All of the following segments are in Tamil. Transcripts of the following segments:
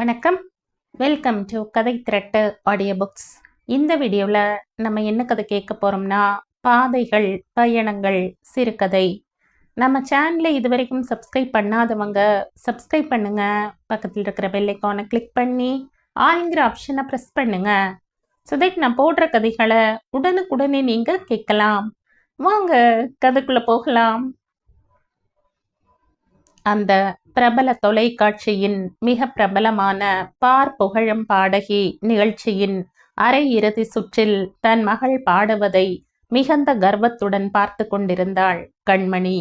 வணக்கம். வெல்கம் டு கதை திரட்டு ஆடியோ புக்ஸ் இந்த வீடியோவில் நம்ம என்ன கதை கேட்க போகிறோம்னா பாதைகள் பயணங்கள் சிறுகதை. நம்ம சேனலை இது வரைக்கும் சப்ஸ்கிரைப் பண்ணாதவங்க சப்ஸ்கிரைப் பண்ணுங்கள் பக்கத்தில் இருக்கிற பெல்லைக்கானை கிளிக் பண்ணி ஆளுங்கிற ஆப்ஷனை ப்ரெஸ் பண்ணுங்கள் ஸோ தட் நான் போடுற கதைகளை உடனுக்குடனே நீங்கள் கேட்கலாம். வாங்க கதைக்குள்ளே போகலாம். அந்த பிரபல தொலைக்காட்சியின் மிக பிரபலமான பார் புகழும் பாடகி நிகழ்ச்சியின் அரை இறுதி சுற்றில் தன் மகள் பாடுவதை மிகுந்த கர்வத்துடன் பார்த்து கொண்டிருந்தாள் கண்மணி.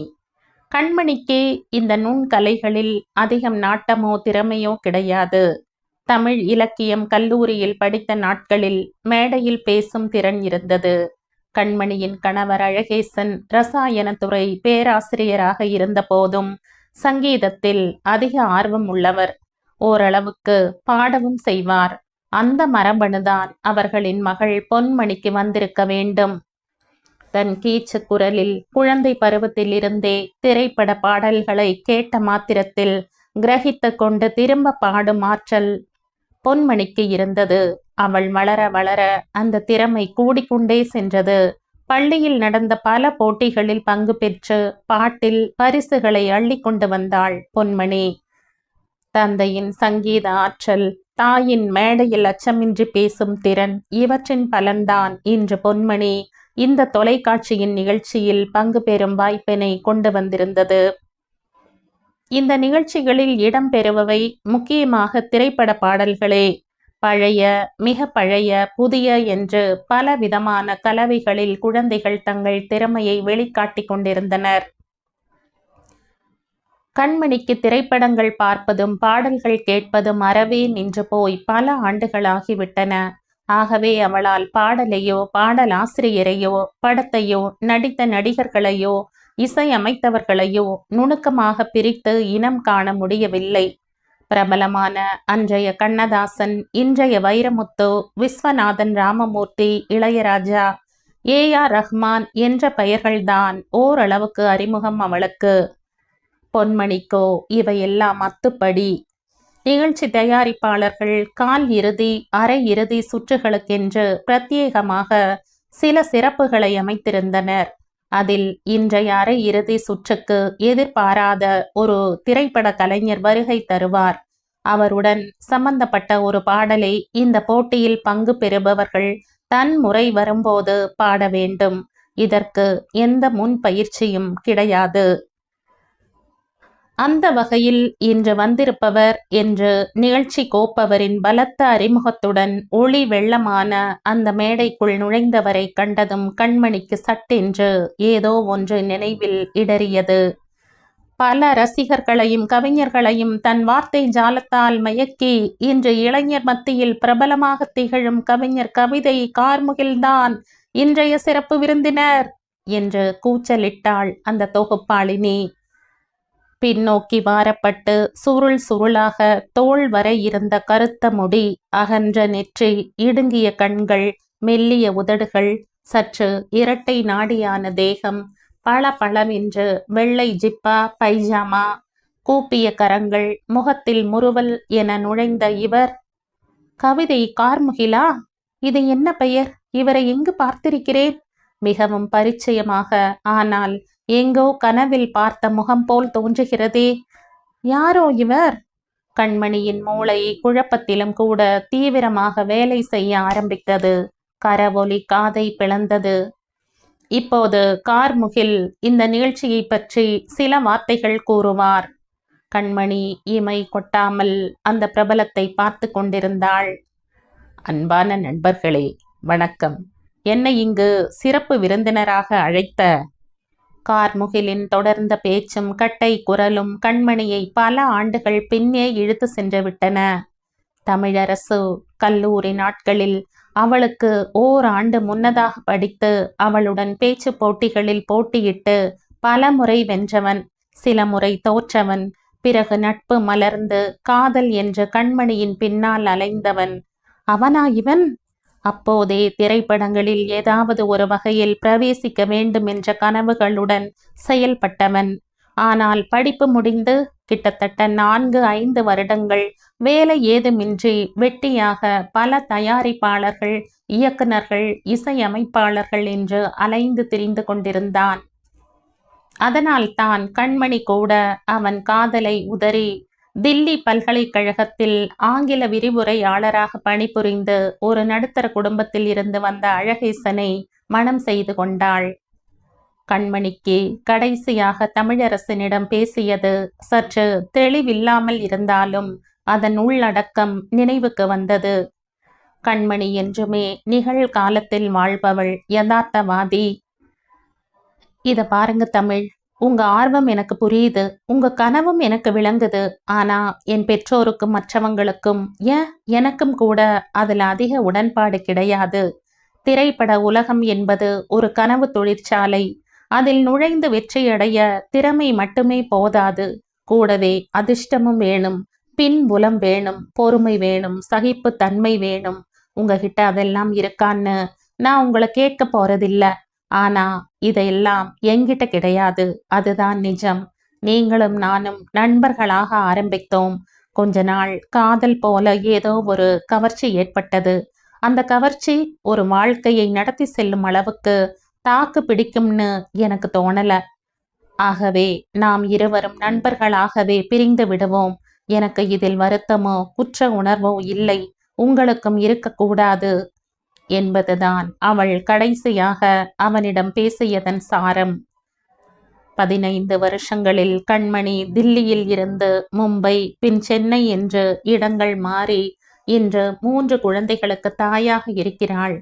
கண்மணிக்கு இந்த நுண்கலைகளில் அதிகம் நாட்டமோ திறமையோ கிடையாது. தமிழ் இலக்கியம் கல்லூரியில் படித்த நாட்களில் மேடையில் பேசும் திறன் இருந்தது. கண்மணியின் கணவர் அழகேசன் ரசாயனத்துறை பேராசிரியராக இருந்த போதும் சங்கீதத்தில் அதிக ஆர்வம் உள்ளவர். ஓரளவுக்கு பாடவும் செய்வார். அந்த மரபணுதான் அவர்களின் மகள் பொன்மணிக்கு வந்திருக்க வேண்டும். தன் கீச்சு குரலில் குழந்தை பருவத்திலிருந்தே திரைப்பட பாடல்களை கேட்ட மாத்திரத்தில் கிரகித்து கொண்டு திரும்ப பாடும் ஆற்றல் பொன்மணிக்கு இருந்தது. அவள் வளர வளர அந்த திறமை கூடிக்கொண்டே சென்றது. பள்ளியில் நடந்த பல போட்டிகளில் பங்கு பெற்று பாட்டில் பரிசுகளை அள்ளி கொண்டு வந்தாள் பொன்மணி. தந்தையின் சங்கீத ஆற்றல் தாயின் மேடையில் அச்சமின்றி பேசும் திறன் இவற்றின் பலன்தான் இன்று பொன்மணி. இந்த தொலைக்காட்சியின் நிகழ்ச்சியில் பங்கு பெறும் வாய்ப்பினை கொண்டு வந்திருந்தது. இந்த நிகழ்ச்சிகளில் இடம்பெறுபவை முக்கியமாக திரைப்பட பாடல்களே. பழைய மிக பழைய புதிய என்று பல விதமான கலவைகளில் குழந்தைகள் தங்கள் திறமையை வெளிக்காட்டிக் கொண்டிருந்தனர். கண்மணிக்கு திரைப்படங்கள் பார்ப்பதும் பாடல்கள் கேட்பதும் அறவே நின்று போய் பல ஆண்டுகளாகிவிட்டன. ஆகவே அவளால் பாடலையோ பாடலாசிரியரையோ படத்தையோ நடித்த நடிகர்களையோ இசையமைத்தவர்களையோ நுணுக்கமாக பிரித்து இனம் காண முடியவில்லை. பிரபலமான அன்றைய கண்ணதாசன் இன்றைய வைரமுத்து விஸ்வநாதன் ராமமூர்த்தி இளையராஜா ஏ ஆர் ரஹ்மான் என்ற பெயர்கள்தான் ஓரளவுக்கு அறிமுகம் அவளுக்கு. பொன்மணிக்கோ இவையெல்லாம் அத்துப்படி. நிகழ்ச்சி தயாரிப்பாளர்கள் கால் இறுதி அரை இறுதி சுற்றுகளுக்கென்று பிரத்யேகமாக சில சிறப்புகளை அமைத்திருந்தனர். அதில் இன்றைய அரை இறுதி சுற்றுக்கு எதிர்பாராத ஒரு திரைப்பட கலைஞர் வருகை தருவார். அவருடன் சம்பந்தப்பட்ட ஒரு பாடலை இந்த போட்டியில் பங்கு பெறுபவர்கள் தன் முறை வரும்போது பாட வேண்டும். இதற்கு எந்த முன் பயிற்சியும் கிடையாது. அந்த வகையில் இன்று வந்திருப்பவர் என்று நிகழ்ச்சி கோப்பவரின் பலத்த அறிமுகத்துடன் ஒளி வெள்ளமான அந்த மேடைக்குள் நுழைந்தவரை கண்டதும் கண்மணிக்கு சட்டென்று ஏதோ ஒன்று நினைவில் இடறியது. பல ரசிகர்களையும் கவிஞர்களையும் தன் வார்த்தை ஜாலத்தால் மயக்கி இன்று இளைஞர் மத்தியில் பிரபலமாக திகழும் கவிஞர் கவிதை கார்முகில்தான் இன்றைய சிறப்பு விருந்தினர் என்று கூச்சலிட்டாள் அந்த தொகுப்பாளினி. பின்னோக்கி வாரப்பட்டு சுருள் சுருளாக தோல் வரை இருந்த கருத்த முடி அகன்ற நெற்றி இடுங்கிய கண்கள் மெல்லிய உதடுகள் சற்று இரட்டை நாடியான தேகம் பல பழமென்று வெள்ளை ஜிப்பா பைஜாமா கூப்பிய கரங்கள் முகத்தில் முறுவல் என நுழைந்த இவர் கவிதை கார்முகிலா? இது என்ன பெயர்? இவரை எங்கு பார்த்திருக்கிறேன்? மிகவும் பரிச்சயமாக ஆனால் எங்கோ கனவில் பார்த்த முகம் போல் தோன்றுகிறதே. யாரோ இவர்? கண்மணியின் மூளை குழப்பத்திலும் கூட தீவிரமாக வேலை செய்ய ஆரம்பித்தது. கரவொலி காதை பிளந்தது. இப்போது கார்முகில் இந்த நிகழ்ச்சியை பற்றி சில வார்த்தைகள் கூறுவார். கண்மணி இமை கொட்டாமல் அந்த பிரபலத்தை பார்த்து கொண்டிருந்தாள். அன்பான நண்பர்களே வணக்கம். என்னை இங்கு சிறப்பு விருந்தினராக அழைத்த கார்முகிலின் தொடர்ந்த பேச்சும் கட்டை குரலும் கண்மணியை பல ஆண்டுகள் பின்னே இழுத்து சென்று விட்டன. தமிழரசு கல்லூரி நாட்களில் அவளுக்கு ஓர் ஆண்டு முன்னதாக படித்து அவளுடன் பேச்சு போட்டிகளில் போட்டியிட்டு பல முறை வென்றவன் சில முறை தோற்றவன் பிறகு நட்பு மலர்ந்து காதல் என்ற கண்மணியின் பின்னால் அலைந்தவன். அவனா இவன்? அப்போதே திரைப்படங்களில் ஏதாவது ஒரு வகையில் பிரவேசிக்க வேண்டும் என்ற கனவுகளுடன் செயல்பட்டவன். ஆனால் படிப்பு முடிந்து கிட்டத்தட்ட நான்கு ஐந்து வருடங்கள் வேலை ஏதுமின்றி வெட்டியாக பல தயாரிப்பாளர்கள் இயக்குனர்கள் இசையமைப்பாளர்கள் என்று அலைந்து திரிந்து கொண்டிருந்தான். அதனால் தான் கண்மணி கூட அவன் காதலை உதறி தில்லி பல்கலைக்கழகத்தில் ஆங்கில விரிவுரையாளராக பணிபுரிந்து ஒரு நடுத்தர குடும்பத்தில் இருந்து வந்த அழகேசனை மனம் செய்து கொண்டாள். கண்மணிக்கு கடைசியாக தமிழரசனிடம் பேசியது சற்று தெளிவில்லாமல் இருந்தாலும் அதன் உள்ளடக்கம் நினைவுக்கு வந்தது. கண்மணி என்றுமே நிகழ்காலத்தில் வாழ்பவள் யதார்த்தவாதி. இத பாருங்க தமிழ் உங்க ஆர்வம் எனக்கு புரியுது உங்க கனவும் எனக்கு விளங்குது ஆனா என் பெற்றோருக்கும் மற்றவங்களுக்கும் ஏன் எனக்கும் கூட அதுல அதிக உடன்பாடு கிடையாது. திரைப்பட உலகம் என்பது ஒரு கனவு தொழிற்சாலை அதில் நுழைந்து வெற்றியடைய திறமை மட்டுமே போதாது. கூடவே அதிர்ஷ்டமும் வேணும் பின்புலம் வேணும் பொறுமை வேணும் சகிப்பு தன்மை வேணும். உங்ககிட்ட அதெல்லாம் இருக்கான்னு நான் உங்களை கேட்க போறதில்ல. ஆனா இதையெல்லாம் என்கிட்ட கிடையாது. அதுதான் நிஜம். நீங்களும் நானும் நண்பர்களாக ஆரம்பித்தோம். கொஞ்ச நாள் காதல் போல ஏதோ ஒரு கவர்ச்சி ஏற்பட்டது. அந்த கவர்ச்சி ஒரு வாழ்க்கையை நடத்தி செல்லும் அளவுக்கு தாக்கு பிடிக்கும்னு எனக்கு தோணல. ஆகவே நாம் இருவரும் நண்பர்களாகவே பிரிந்து விடுவோம். எனக்கு இதில் வருத்தமோ குற்ற உணர்வோ இல்லை. உங்களுக்கும் இருக்கக்கூடாது. என்பதுதான் அவள் கடைசியாக அவனிடம் பேசியதன் சாரம். பதினைந்து வருஷங்களில் கண்மணி தில்லியில் இருந்து மும்பை பின் சென்னை என்று இடங்கள் மாறி இன்று மூன்று குழந்தைகளுக்கு தாயாக இருக்கிறாள்.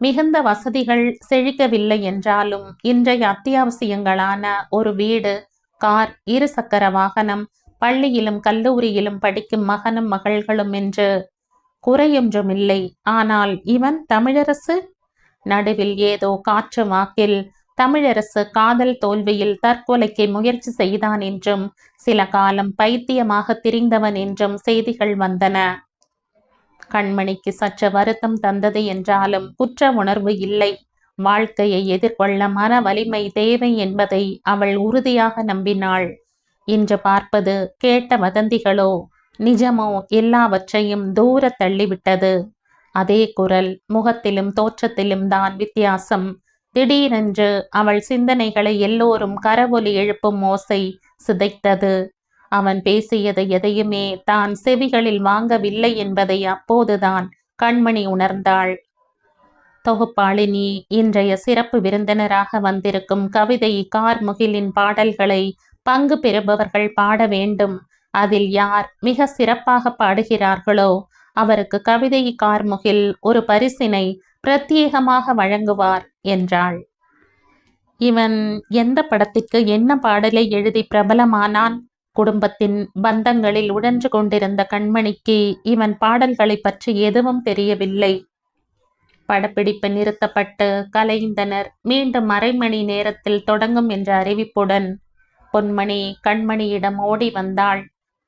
மிகுந்த வசதிகள் செழிக்கவில்லை என்றாலும் இன்றைய அத்தியாவசியங்களான ஒரு வீடு கார் இருசக்கர வாகனம் பள்ளியிலும் கல்லூரியிலும் படிக்கும் மகனும் மகள்களும் என்று குறையொன்றும் இல்லை ஆனால் இவன் தமிழரசு? நடுவில் ஏதோ காற்று வாக்கில் தமிழரசு காதல் தோல்வியில் தற்கொலைக்கு முயற்சி செய்தான் என்றும் சில காலம் பைத்தியமாக திரிந்தவன் என்றும் செய்திகள் வந்தன. கண்மணிக்கு சற்று வருத்தம் தந்தது என்றாலும் குற்ற உணர்வு இல்லை. வாழ்க்கையை எதிர்கொள்ள மன வலிமை தேவை என்பதை அவள் உறுதியாக நம்பினாள். இன்று பார்ப்பது கேட்ட வதந்திகளோ? நிஜமோ எல்லாவற்றையும் தூர தள்ளிவிட்டது. அதே குரல் முகத்திலும் தோற்றத்திலும் தான் வித்தியாசம். திடீரென்று அவள் சிந்தனைகளை எல்லோரும் கரவொலி எழுப்பும் ஓசை சிதைத்தது. அவன் பேசியது எதையுமே தான் செவிகளில் வாங்கவில்லை என்பதை அப்போதுதான் கண்மணி உணர்ந்தாள். தொகுப்பாளினி இன்றைய சிறப்பு விருந்தினராக வந்திருக்கும் கவிதை கார்முகிலின் பாடல்களை பங்கு பெறுபவர்கள் பாட வேண்டும். அதில் யார் மிக சிறப்பாக பாடுகிறார்களோ அவருக்கு கவிதை கார்முகில் ஒரு பரிசினை பிரத்யேகமாக வழங்குவார் என்றாள். இவன் எந்த படத்திற்கு என்ன பாடலை எழுதி பிரபலமானான்? குடும்பத்தின் பந்தங்களில் உடன்று கொண்டிருந்த கண்மணிக்கு இவன் பாடல்களை பற்றி எதுவும் தெரியவில்லை. படப்பிடிப்பு நிறுத்தப்பட்டு கலைந்தனர். மீண்டும் அரை மணி நேரத்தில் தொடங்கும் என்ற அறிவிப்புடன் பொன்மணி கண்மணியிடம் ஓடி வந்தாள்.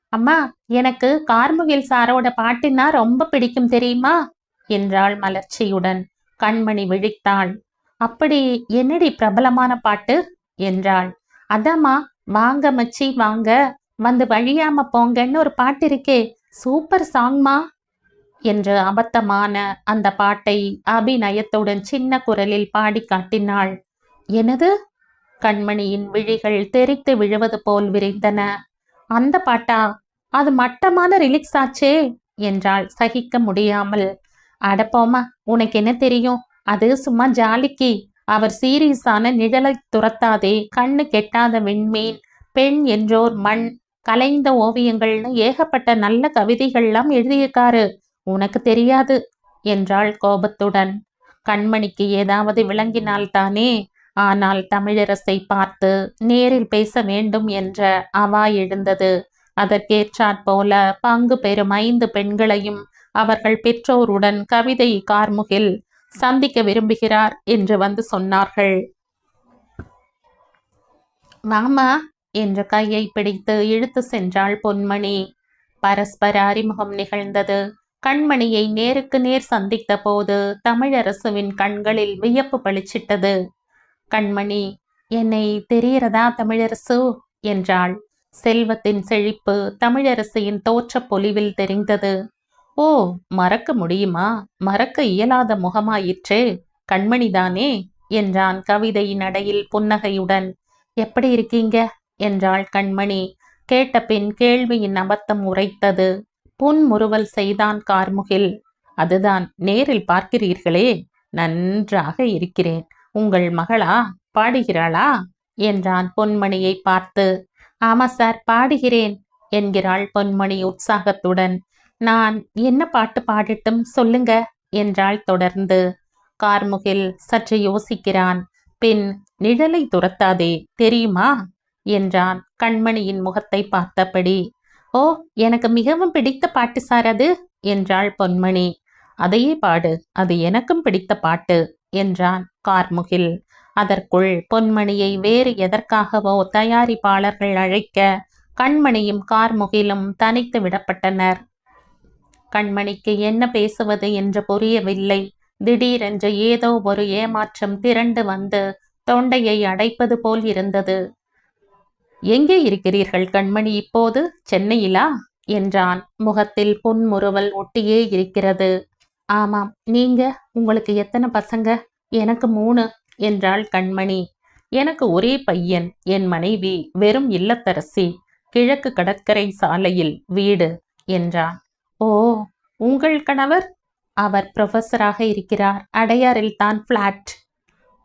அம்மா எனக்கு கார்முகில் சாரோட பாட்டுன்னா ரொம்ப பிடிக்கும் தெரியுமா? என்றாள் மலர்ச்சியுடன். கண்மணி விழித்தாள். அப்படி என்னடி பிரபலமான பாட்டு? என்றாள். அதாம்மா வாங்க மச்சி வாங்க. வந்து வழியாம போங்கன்னு ஒரு பாட்டு இருக்கே. சூப்பர் சாங்மா? என்று அபத்தமான அந்த பாட்டை அபிநயத்துடன் சின்ன குரலில் பாடி காட்டினாள். எனது கண்மணியின் விழிகள் தெரித்து விழுவது போல் விரிந்தன. அந்த பாட்டா? அது மட்டமான ரிலீக்ஸ் ஆச்சே என்றாள் சகிக்க முடியாமல். அடப்போமா உனக்கு என்ன தெரியும்? அது சும்மா ஜாலிக்கு. அவர் சீரியஸான நிழலை துரத்தாதே கண்ணு கெட்டாத விண்மீன் பெண் என்றோர் மண் கலைந்த ஓவியங்கள்னு ஏகப்பட்ட நல்ல கவிதைகள்லாம் எழுதியிருக்காரு. உனக்கு தெரியாது என்றாள் கோபத்துடன். கண்மணிக்கு ஏதாவது விளங்கினால்தானே ஆனால் தமிழரசை பார்த்து நேரில் பேச வேண்டும் என்ற அவா எழுந்தது. அதற்கேற்றாற் போல பங்கு பெறும் ஐந்து பெண்களையும் அவர்கள் பெற்றோருடன் கவிதை கார்முகில் சந்திக்க விரும்புகிறார் என்று வந்து சொன்னார்கள். மாமா என்ற கையை பிடித்து இழுத்து சென்றாள் பொன்மணி. பரஸ்பர அறிமுகம் நிகழ்ந்தது. கண்மணியை நேருக்கு நேர் சந்தித்த போது தமிழரசுவின் கண்களில் வியப்பு பளிச்சிட்டது. கண்மணி என்னை தெரிகிறதா தமிழரசு என்றாள். செல்வத்தின் செழிப்பு தமிழரசியின் தோற்றப் பொலிவில் தெரிந்தது. ஓ மறக்க முடியுமா? மறக்க இயலாத முகமாயிற்றே? கண்மணிதானே என்றான் கவிதையின் அடையில் புன்னகையுடன். எப்படி இருக்கீங்க என்றாள் கண்மணி. கேட்டபின் கேள்வியின் அபத்தம் உரைத்தது. புன்முறுவல் செய்தான் கார்முகில். அதுதான் நேரில் பார்க்கிறீர்களே. நன்றாக இருக்கிறேன். உங்கள் மகளா பாடுகிறாளா? என்றான் பொன்மணியை பார்த்து. ஆமா சார் பாடுகிறேன் என்கிறாள் பொன்மணி உற்சாகத்துடன். நான் என்ன பாட்டு பாடட்டும் சொல்லுங்க என்றாள் தொடர்ந்து. கார்முகில் சற்று யோசிக்கிறான். பின் நிழலை துரத்தாதே தெரியுமா? என்றான் கண்மணியின் முகத்தை பார்த்தபடி. ஓ எனக்கு மிகவும் பிடித்த பாட்டு சார் அது என்றாள் பொன்மணி. அதையே பாடு அது எனக்கும் பிடித்த பாட்டு என்றான் கார்முகில். அதற்குள் பொன்மணியை வேறு எதற்காகவோ தயாரிப்பாளர்கள் அழைக்க கண்மணியும் கார்முகிலும் தனித்து விடப்பட்டனர். கண்மணிக்கு என்ன பேசுவது என்று புரியவில்லை. திடீரென்று ஏதோ ஒரு ஏமாற்றம் திரண்டு வந்து தொண்டையை அடைப்பது போல் இருந்தது. எங்கே இருக்கிறீர்கள் கண்மணி இப்போது? சென்னையிலா? என்றான். முகத்தில் புன்முறுவல் ஒட்டியே இருக்கிறது. ஆமாம். நீங்க? உங்களுக்கு எத்தனை பசங்க? எனக்கு மூணு என்றாள் கண்மணி. எனக்கு ஒரே பையன் என் மனைவி வெறும் இல்லத்தரசி கிழக்கு கடற்கரை சாலையில் வீடு என்றான். ஓ உங்கள் கணவர்? அவர் ப்ரொஃபஸராக இருக்கிறார் அடையாறில் தான் ஃப்ளாட்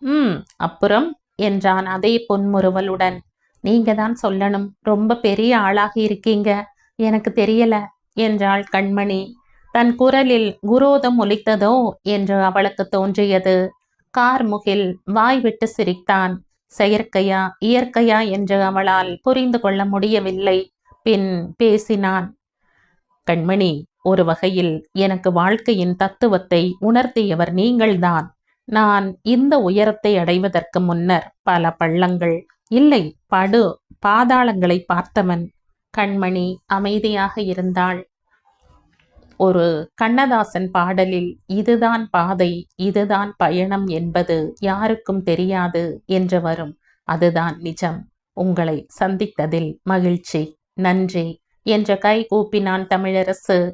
ம் அப்புறம்? என்றான் அதே பொன்முறுவலுடன் நீங்க தான் சொல்லணும் ரொம்ப பெரிய ஆளாகி இருக்கீங்க எனக்கு தெரியல என்றாள் கண்மணி. தன் குரலில் குரோதம் ஒலித்ததோ என்று அவளுக்கு தோன்றியது. கார்முகில் வாய்விட்டு சிரித்தான். செயற்கையா இயற்கையா என்று அவளால் புரிந்து கொள்ள முடியவில்லை. பின் பேசினான். கண்மணி ஒரு வகையில் எனக்கு வாழ்க்கையின் தத்துவத்தை உணர்த்தியவர் நீங்கள்தான். நான் இந்த உயரத்தை அடைவதற்கு முன்னர் பல பள்ளங்கள் இல்லை படு பாதாளங்களை பார்த்தவன். கண்மணி அமைதியாக இருந்தாள். ஒரு கண்ணதாசன் பாடலில் இதுதான் பாதை இதுதான் பயணம் என்பது யாருக்கும் தெரியாது என்று வரும். அதுதான் நிஜம். உங்களை சந்தித்ததில் மகிழ்ச்சி. நன்றி என்ற கை கூப்பினான் தமிழரசு.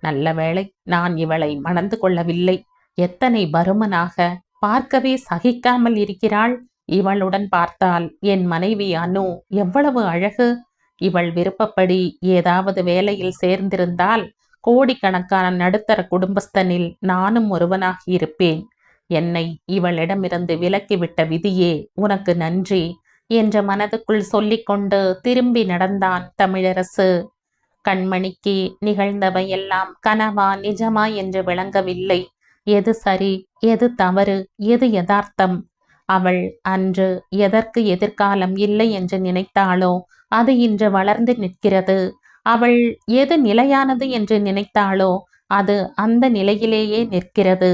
நல்ல வேளை நான் இவளை மணந்து கொள்ளவில்லை. எத்தனை பருமனாக பார்க்கவே சகிக்காமல் இருக்கிறாள். இவளுடன் பார்த்தால் என் மனைவி அனு எவ்வளவு அழகு. இவள் விருப்பப்படி ஏதாவது வேலையில் சேர்ந்திருந்தால் கோடிக்கணக்கான நடுத்தர குடும்பஸ்தனில் நானும் ஒருவனாகி இருப்பேன். என்னை இவளிடமிருந்து விலக்கிவிட்ட விதியே உனக்கு நன்றி என்ற மனதுக்குள் சொல்லிக்கொண்டு திரும்பி நடந்தான் தமிழரசு. கண்மணிக்கு நிகழ்ந்தவையெல்லாம் கனவா நிஜமா என்று விளங்கவில்லை. எது சரி எது தவறு எது யதார்த்தம்? அவள் அன்று எதற்கு எதிர்காலம் இல்லை என்று நினைத்தாளோ அது இன்று வளர்ந்து நிற்கிறது. அவள் எது நிலையானது என்று நினைத்தாளோ அது அந்த நிலையிலேயே நிற்கிறது.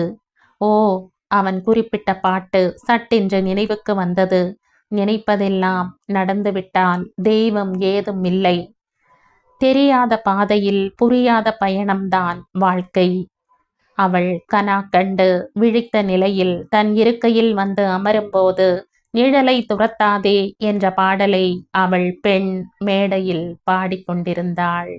ஓ அவன் குறிப்பிட்ட பாட்டு சட்டென்று நினைவுக்கு வந்தது. நினைப்பதெல்லாம் நடந்துவிட்டால் தெய்வம் ஏதும் இல்லை. தெரியாத பாதையில் புரியாத பயணம்தான் வாழ்க்கை. அவள் கனா கண்டு விழித்த நிலையில் தன் இருக்கையில் வந்து அமரும்போது நிழலை துரத்தாதே என்ற பாடலை அவள் பெண் மேடையில் பாடிக்கொண்டிருந்தாள்.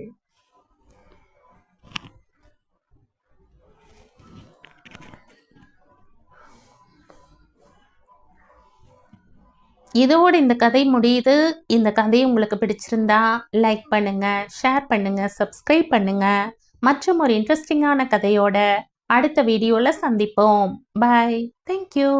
இதோடு இந்த கதை முடியுது. இந்த கதை உங்களுக்கு பிடிச்சிருந்தா லைக் பண்ணுங்க ஷேர் பண்ணுங்க சப்ஸ்கிரைப் பண்ணுங்க. மற்றும் ஒரு இன்ட்ரெஸ்டிங்கான கதையோட அடுத்த வீடியோவில் சந்திப்போம். Bye thank you